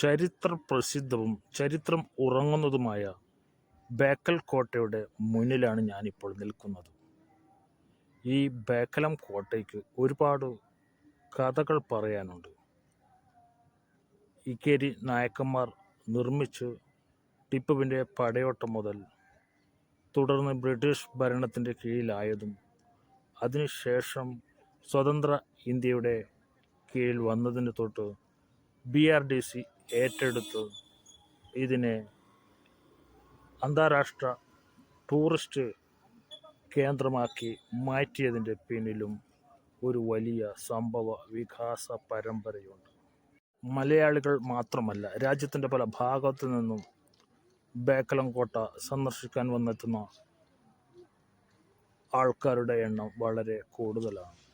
ചരിത്ര പ്രസിദ്ധവും ചരിത്രം ഉറങ്ങുന്നതുമായ ബേക്കൽ കോട്ടയുടെ മുന്നിലാണ് ഞാനിപ്പോൾ നിൽക്കുന്നത്. ഈ ബേക്കലം കോട്ടയ്ക്ക് ഒരുപാട് കഥകൾ പറയാനുണ്ട്. ഇക്കേരി നായക്കന്മാർ നിർമ്മിച്ച് ടിപ്പുവിന്റെ പടയോട്ടം മുതൽ തുടർന്ന് ബ്രിട്ടീഷ് ഭരണത്തിന്റെ കീഴിലായതും അതിനുശേഷം സ്വതന്ത്ര ഇന്ത്യയുടെ കീഴിൽ വന്നതിന് തൊട്ട് ബി ആർ ഡി സി ഏറ്റെടുത്ത്. ഇതിനെ അന്താരാഷ്ട്ര ടൂറിസ്റ്റ് കേന്ദ്രമാക്കി മാറ്റിയതിന്റെ പിന്നിലും ഒരു വലിയ സംഭവ വികാസ പരമ്പരയുണ്ട്. മലയാളികൾ മാത്രമല്ല രാജ്യത്തിന്റെ പല ഭാഗത്തു നിന്നും ബേക്കലം കോട്ട സന്ദർശിക്കാൻ വന്നെത്തുന്ന ആൾക്കാരുടെ എണ്ണം വളരെ കൂടുതലാണ്.